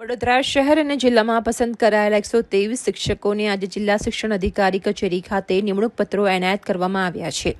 વડોદરા શહેર અને જિલ્લામાં પસંદ કરાયેલા એકસો ત્રેવીસ શિક્ષકોને આજે જિલ્લા શિક્ષણ અધિકારી કચેરી ખાતે નિમણૂક પત્રો એનાયત કરવામાં આવ્યા છે.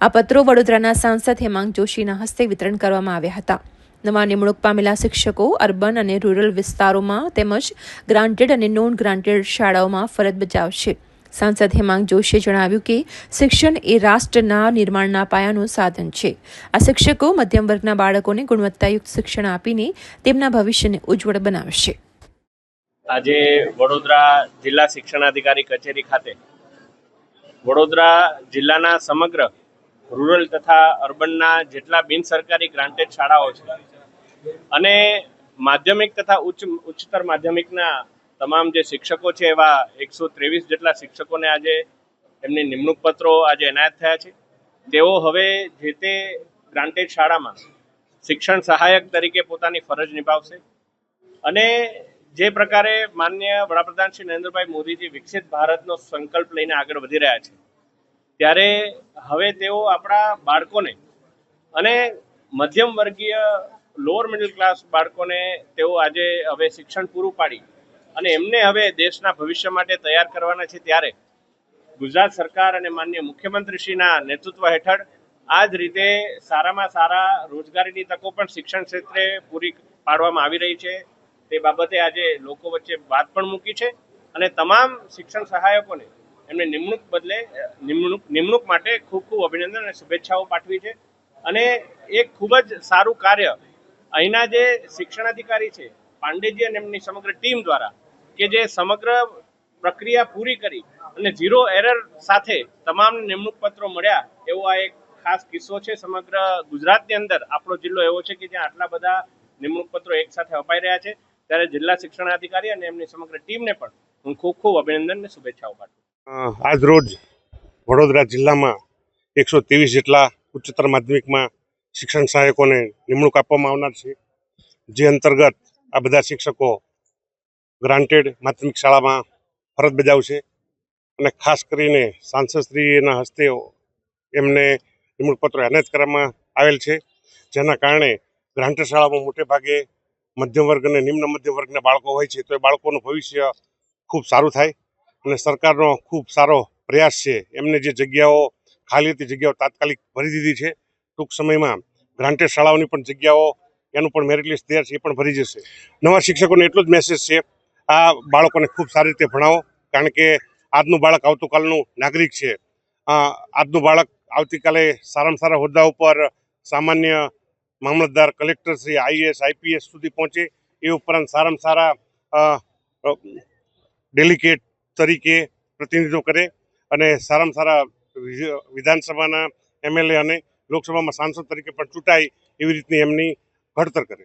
આ પત્રો વડોદરાના સાંસદ હેમાંગ જોશીના હસ્તે વિતરણ કરવામાં આવ્યા હતા. નવા નિમણૂક પામેલા શિક્ષકો અર્બન અને રૂરલ વિસ્તારોમાં તેમજ ગ્રાન્ટેડ અને નોન ગ્રાન્ટેડ શાળાઓમાં ફરજ બજાવશે. સાંસદ હેમાંગ જોશીએ જણાવ્યું કે શિક્ષણ એ રાષ્ટ્રના નિર્માણના પાયાનું સાધન છે. આ શિક્ષકો મધ્યમ વર્ગના બાળકોને ગુણવત્તાયુક્ત શિક્ષણ આપીને તેમના ભવિષ્યને ઉજ્જવળ બનાવશે. આજે વડોદરા જિલ્લા શિક્ષણાધિકારી કચેરી ખાતે વડોદરા જિલ્લાના સમગ્ર રૂરલ તથા અર્બનના જેટલા બિન સરકારી ગ્રાન્ટેડ શાળાઓ છે અને માધ્યમિક તથા ઉચ્ચ ઉચ્ચતર માધ્યમિકના તમામ જે શિક્ષકો છે એવા એકસો ત્રેવીસ જેટલા શિક્ષકોને આજે એમની નિમણૂક પત્રો આજે એનાયત થયા છે. તેઓ હવે જે તે ગ્રાન્ટેડ શાળામાં શિક્ષણ સહાયક તરીકે પોતાની ફરજ નિભાવશે. અને જે પ્રકારે માન્ય વડાપ્રધાન શ્રી નરેન્દ્રભાઈ મોદીજી વિકસિત ભારતનો સંકલ્પ લઈને આગળ વધી રહ્યા છે, ત્યારે હવે તેઓ આપણા બાળકોને અને મધ્યમ વર્ગીય લોઅર મિડલ ક્લાસ બાળકોને તેઓ આજે હવે શિક્ષણ પૂરું પાડી અને એમને હવે દેશના ભવિષ્ય માટે તૈયાર કરવાના છે ત્યારે ગુજરાત સરકાર અને માન્ય મુખ્યમંત્રીશ્રીના નેતૃત્વ હેઠળ આ જ રીતે સારામાં સારા રોજગારીની તકો પણ શિક્ષણ ક્ષેત્રે પૂરી પાડવામાં આવી રહી છે. તે બાબતે આજે લોકો વચ્ચે વાત પણ મૂકી છે અને તમામ શિક્ષણ સહાયકોને એમને નિમણૂક બદલે નિમણૂક નિમણૂક માટે ખૂબ ખૂબ અભિનંદન અને શુભેચ્છાઓ પાઠવી છે. અને એક ખૂબ જ સારું કાર્ય અહીંના જે શિક્ષણાધિકારી છે, પાંડેજી અને એમની સમગ્ર ટીમ દ્વારા કે જે સમગ્ર પ્રક્રિયા પૂરી કરી અને ઝીરો એરર સાથે તમામ નિમણૂક પત્રો મળ્યા, એવો આ એક ખાસ કિસ્સો છે સમગ્ર ગુજરાતની અંદર. આપણો જિલ્લો એવો છે કે જ્યાં આટલા બધા નિમણૂક પત્રો એક સાથે અપાઈ રહ્યા છે. ત્યારે જિલ્લા શિક્ષણાધિકારી અને એમની સમગ્ર ટીમને પણ હું ખૂબ ખૂબ અભિનંદન અને શુભેચ્છાઓ પાઠવું આજ રોજ વડોદરા જિલ્લામાં એકસો ત્રેવીસ જેટલા ઉચ્ચતર માધ્યમિકમાં શિક્ષણ સહાયકોને નિમણૂક આપવામાં આવનાર છે. જે અંતર્ગત આ બધા શિક્ષકો ગ્રાન્ટેડ માધ્યમિક શાળામાં ફરજ બજાવશે અને ખાસ કરીને સાંસદશ્રીના હસ્તે એમને નિમણૂકપત્રો એનાયત કરવામાં આવેલ છે. જેના કારણે ગ્રાન્ટેડ શાળામાં મોટે ભાગે મધ્યમ વર્ગ અને નિમ્ન મધ્યમ વર્ગના બાળકો હોય છે, તો એ બાળકોનું ભવિષ્ય ખૂબ સારું થાય અને સરકારનો ખૂબ સારો પ્રયાસ છે. એમને જે જગ્યાઓ, ખાલી હતી જગ્યાઓ તાત્કાલિક ભરી દીધી છે, ટૂંક સમયમાં ગ્રાન્ટેડ શાળાઓની પણ જગ્યાઓ, એનું પણ મેરિટ લિસ્ટ તૈયાર છે, એ પણ ભરી જશે. નવા શિક્ષકોને એટલો જ મેસેજ છે આ બાળકોને ખૂબ સારી રીતે ભણાવો, કારણ કે આજનું બાળક આવતીકાલનું નાગરિક છે. આજનું બાળક આવતીકાલે સારામાં સારા હોદ્દા ઉપર સામાન્ય મામલતદાર, કલેક્ટર શ્રી આઈએસ આઈપીએસ સુધી પહોંચે. એ ઉપરાંત સારામાં સારા ડેલિકેટ તરીકે પ્રતિનિધિત્વ કરે અને સારામાં સારા વિધાનસભાના એમએલએ અને લોકસભામાં સાંસદ તરીકે પણ ચૂંટાય એવી રીતની એમની ઘડતર કરે.